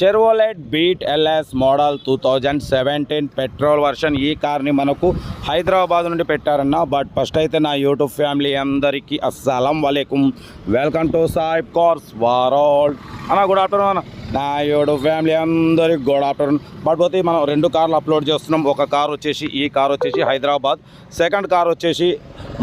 Chevrolet Beat LS model two thousand seventeen petrol version ఈ కార్ని మనకు హైదరాబాద్ నుండి పెట్టారన్న. బట్ ఫస్ట్ అయితే నా యూట్యూబ్ ఫ్యామిలీ అందరికీ అస్సలం వలైకుం. వెల్కమ్ టు సాయిబ్ కార్స్ వారాల్ అన్న గుడ్ ఆఫ్టర్నూన్ అన్న. నా యూట్యూబ్ ఫ్యామిలీ అందరికి గుడ్ ఆఫ్టర్నూన్ బట్ పోతే మనం రెండు కార్లు అప్లోడ్ చేస్తున్నాం. ఒక కార్ వచ్చేసి ఈ కార్ వచ్చేసి హైదరాబాద్. సెకండ్ కార్ వచ్చేసి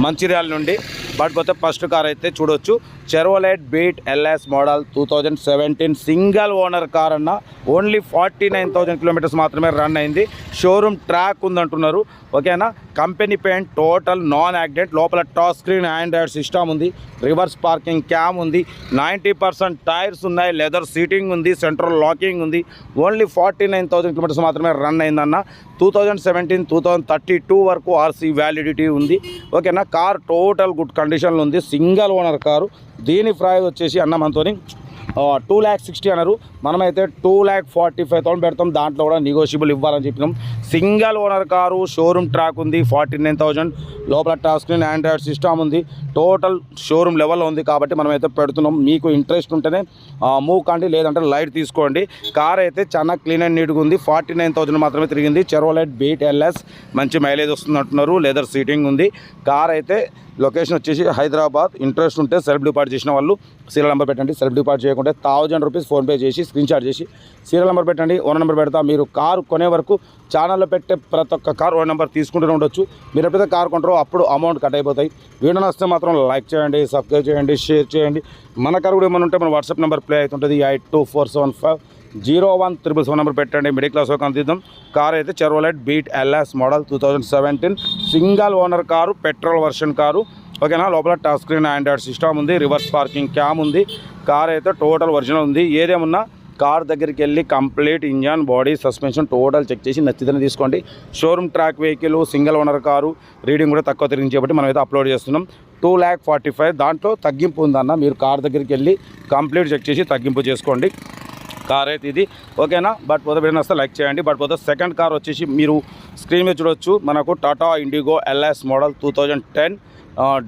మంచిర్యాల నుండి. పడిపోతే ఫస్ట్ కార్ అయితే చూడొచ్చు. Chevrolet Beat LS model two thousand seventeen single owner car అన్న. Only forty nine thousand kilometres మాత్రమే రన్ అయింది. షోరూమ్ ట్రాక్ ఉందంటున్నారు. ఓకేనా company paint total non accident లోపల టాస్ స్క్రీన్ ఆండ్రాయిడ్ సిస్టమ్ ఉంది. రివర్స్ పార్కింగ్ క్యామ్ ఉంది. నైంటీ పర్సెంట్ టైర్స్ ఉన్నాయి. Leather seating ఉంది. సెంట్రల్ లాకింగ్ ఉంది. Only forty nine thousand kilometres మాత్రమే రన్ అయిందన్న. Two thousand seventeen two thousand thirty two వరకు RC validity ఉంది. ఓకేనా కార్ టోటల్ గుడ్ కండిషన్లో ఉంది. సింగల్ ఓనర్ కారు దీని ప్రైజ్ వచ్చేసి అన్న మనతోని టూ ల్యాక్ సిక్స్టీ అన్నారు. మనమైతే two lakh forty five thousand పెడతాం. దాంట్లో కూడా నెగోషియబుల్ ఇవ్వాలని చెప్పినాం. Single owner car showroom track ఉంది ఫార్టీ నైన్ థౌసండ్ లోపల టాస్క్ ఆండ్రాయిడ్ సిస్టమ్ ఉంది. టోటల్ షోరూమ్ లెవెల్లో ఉంది కాబట్టి మనమైతే పెడుతున్నాం. మీకు ఇంట్రెస్ట్ ఉంటేనే మూవ్ కండి లేదంటే లైట్ తీసుకోండి. కార్ అయితే చాలా క్లీన్ అండ్ నీట్గా ఉంది. ఫార్టీ నైన్ థౌసండ్ మాత్రమే తిరిగింది. చెరోలైట్ బీట్ ఎల్ఎస్ మంచి మైలేజ్ వస్తుంది అంటున్నారు. లెదర్ సీటింగ్ ఉంది. కార్ అయితే లొకేషన్ వచ్చేసి హైదరాబాద్. ఇంట్రెస్ట్ ఉంటే సెల్ఫ్ డిపార్ట్ చేసిన వాళ్ళు సీరియల్ నెంబర్ పెట్టండి. సెల్ఫ్ డిపాజిట్ చేయకుండా థౌజండ్ రూపీస్ ఫోన్పే చేసి స్క్రీన్ షాట్ చేసి సీరియల్ నెంబర్ పెట్టండి. ఓన్ నెంబర్ పెడతా. మీరు కారు కొనే వరకు ఛానల్లో పెట్టే ప్రతి ఒక్క కార్ ఓన్ నెంబర్ తీసుకుంటూనే ఉండొచ్చు. మీరు ఎప్పుడైతే కార్ కొంటారో అప్పుడు అమౌంట్ కట్ అయిపోతాయి. వీడియో నచ్చితే మాత్రం లైక్ చేయండి సబ్స్క్రైబ్ చేయండి షేర్ చేయండి. మన కారు కూడా ఏమైనా ఉంటే మన వాట్సాప్ నెంబర్ ప్లే అవుతుంటుంది. Eight two four seven five zero one triple seven number పెట్టండి. మిడిల్ క్లాస్ వరకు అందిద్దాం. కార్ అయితే Chevrolet Beat LS model two thousand seventeen single owner car petrol version car. ఓకేనా? లోపల టచ్ స్క్రీన్ ఆండ్రాయిడ్ సిస్టమ్ ఉంది reverse parking cam ఉంది car అయితే total original ఉంది. ఏదేమున్నా కార్ దగ్గరికి వెళ్ళి complete engine body suspension total check చేసి నచ్చితేనే తీసుకోండి. Showroom track vehicle single owner car reading కూడా తక్కువ తిరిగి కాబట్టి మనం అయితే అప్లోడ్ చేస్తున్నాం. టూ ల్యాక్ ఫార్టీ ఫైవ్ దాంట్లో తగ్గింపు ఉందన్న మీరు కార్ దగ్గరికి వెళ్ళి కంప్లీట్ చెక్ చేసి తగ్గింపు చేసుకోండి. కార్ అయితే ఇది. ఓకేనా? బట్ పోతే బిడిన వస్తే లైక్ చేయండి. బట్ పోతే సెకండ్ కార్ వచ్చేసి మీరు స్క్రీన్ మీద చూడొచ్చు. మనకు Tata Indigo LS model two thousand ten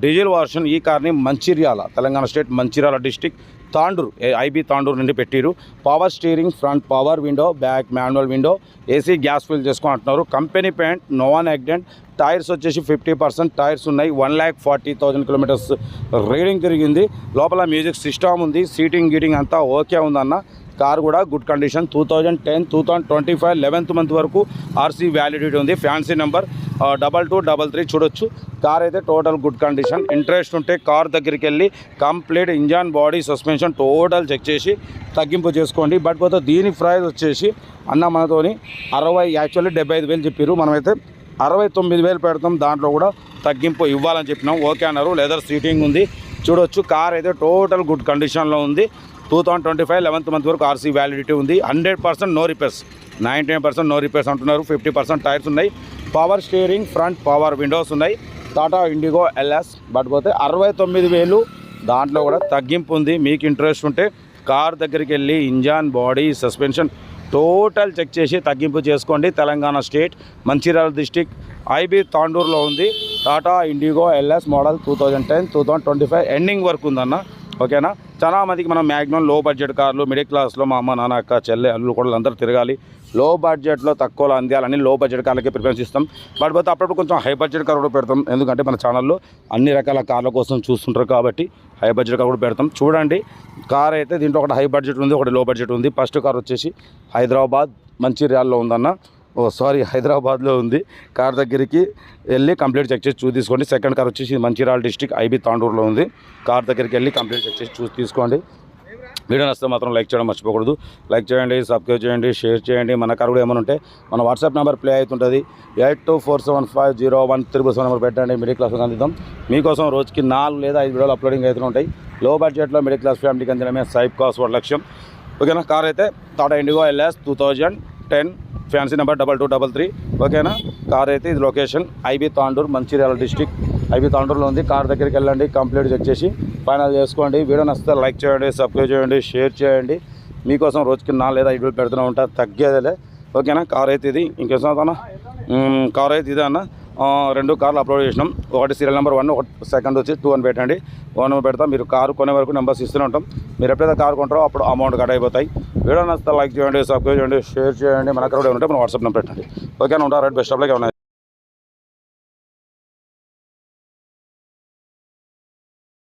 diesel version ఈ కార్ని Mancherial Telangana state Mancherial district Tandur IB Tandur నుండి పెట్టిరు power steering front power window back manual window AC gas fill చేసుకొని అంటున్నారు company paint non accident tyres వచ్చేసి fifty percent tyres ఉన్నాయి. One lakh forty thousand kilometres reading తిరిగింది. లోపల music system ఉంది. Seating గీటింగ్ అంతా ఓకే ఉందన్న. కార్ కూడా good condition. Two thousand ten two thousand twenty five eleventh month వరకు ఆర్సీ వ్యాలిడిటీ ఉంది. Fancy number double two double three చూడొచ్చు. కార్ అయితే టోటల్ గుడ్ కండిషన్ ఇంట్రెస్ట్ ఉంటే కార్ దగ్గరికి వెళ్ళి complete engine body suspension total check చేసి తగ్గింపు చేసుకోండి. బట్ పోతే దీని ప్రైస్ వచ్చేసి అన్న మనతోని అరవై యాక్చువల్లీ డెబ్బై ఐదు వేలు చెప్పారు మనమైతే అరవై తొమ్మిది వేలు పెడతాం. దాంట్లో కూడా తగ్గింపు ఇవ్వాలని చెప్పినాం. ఓకే అన్నారు. లెదర్ సీటింగ్ ఉంది. చూడొచ్చు. కార్ అయితే టోటల్ గుడ్ కండిషన్లో ఉంది. Two thousand twenty five eleventh month వరకు ఆర్సీ వ్యాలిడిటీ ఉంది. Hundred percent no repairs ninety percent no repairs అంటున్నారు. ఫిఫ్టీ పర్సెంట్ టైర్స్ ఉన్నాయి. Power steering front power windows ఉన్నాయి. టాటా ఇండిగో ఎల్ఎస్ బట్ పోతే అరవై తొమ్మిది వేలు దాంట్లో కూడా తగ్గింపు ఉంది. మీకు ఇంట్రెస్ట్ ఉంటే కార్ దగ్గరికి వెళ్ళి engine body suspension total check చేసి తగ్గింపు చేసుకోండి. Telangana state Mancherial district IB తాండూరులో ఉంది. Tata Indigo LS model two thousand ten two thousand twenty five ending వరకు ఉందన్న. ఓకేనా చాలా మందికి మనం మ్యాక్సిమం లో బడ్జెట్ కార్లు మిడిల్ క్లాస్లో మా అమ్మ నాన్న అక్క చెల్లె అల్లు కూడా అందరూ తిరగాలి. లో బడ్జెట్లో తక్కువలో అందాలని లో బడ్జెట్ కార్లకి ప్రిఫరెన్స్ ఇస్తాం. బట్ పోతే అప్పుడప్పుడు కొంచెం హై బడ్జెట్ కార్ కూడా పెడతాం. ఎందుకంటే మన ఛానల్లో అన్ని రకాల కార్ల కోసం చూస్తుంటారు కాబట్టి హై బడ్జెట్ కార్ కూడా పెడతాం. చూడండి కార్ అయితే దీంట్లో ఒకటి హై బడ్జెట్ ఉంది ఒకటి లో బడ్జెట్ ఉంది. ఫస్ట్ కార్ వచ్చేసి హైదరాబాద్ మంచిర్యాలలో ఉందన్న. ఓ సారీ హైదరాబాద్లో ఉంది. కార్ దగ్గరికి వెళ్ళి కంప్లీట్ చెక్ చేసి చూసి తీసుకోండి. సెకండ్ కార్ వచ్చేసి మంచిర్యాల డిస్టిక్ ఐబీ తాండూరులో ఉంది. కార్ దగ్గరికి వెళ్ళి కంప్లీట్ చెక్ చేసి చూసి తీసుకోండి. వీడియో నచ్చితే మాత్రం లైక్ చేయడం మర్చిపోకూడదు. లైక్ చేయండి సబ్స్క్రైబ్ చేయండి షేర్ చేయండి. మన కారు కూడా ఏమైనా ఉంటే మన వాట్సాప్ నెంబర్ ప్లే అవుతుంటుంది. Eight two four seven five zero one triple seven number పెట్టండి. మిడిల్ క్లాస్ అందిద్దాం. మీకోసం రోజుకి నాలుగు లేదా ఐదు వీడియోలు అప్లోడింగ్ అవుతూ ఉంటాయి. లో బడ్జెట్లో మిడిల్ క్లాస్ ఫ్యామిలీకి అందినమే సైప్ కాస్ట్ ఒక లక్ష్యం. ఓకేనా? కార్ అయితే Tata Indigo LS two thousand. Ten fancy number double two double three. ఓకేనా? కార్ అయితే ఇది location. IB Tandur Mancherial district IB తాండూరులో ఉంది. కార్ దగ్గరికి వెళ్ళండి. కంప్లీట్ చెక్ చేసి ఫైనల్ చేసుకోండి. వీడియో నచ్చితే లైక్ చేయండి సబ్స్క్రైబ్ చేయండి షేర్ చేయండి. మీకోసం రోజుకి నా లేదా ఐదు పెడుతూనే ఉంటా. తగ్గేదేలే. ఓకేనా? కార్ అయితే ఇది. ఇంకేసా కార్ అయితే ఇదే అన్న. రెండు కార్లు అప్లోడ్ చేసినాం. ఒకటి సీరియల్ నెంబర్ వన్ ఒకటి సెకండ్ వచ్చి టూ అని పెట్టండి. వన్ నెంబర్ పెడతా. మీరు కారు కొనే వరకు నెంబర్స్ ఇస్తూనే ఉంటాం. మీరు ఎప్పుడైతే కారు కొంటారో అప్పుడు అమౌంట్ కట్ అయిపోతాయి. వీడియో నచ్చితే లైక్ చేయండి సబ్స్క్రైబ్ చేయండి షేర్ చేయండి. మన అక్కడ ఉంటే మన వాట్సాప్ నెంబర్ పెట్టండి. ఓకేనా ఉంటారు రైట్ బెస్ట్ ఆఫ్ లైక్. ఉన్నాయి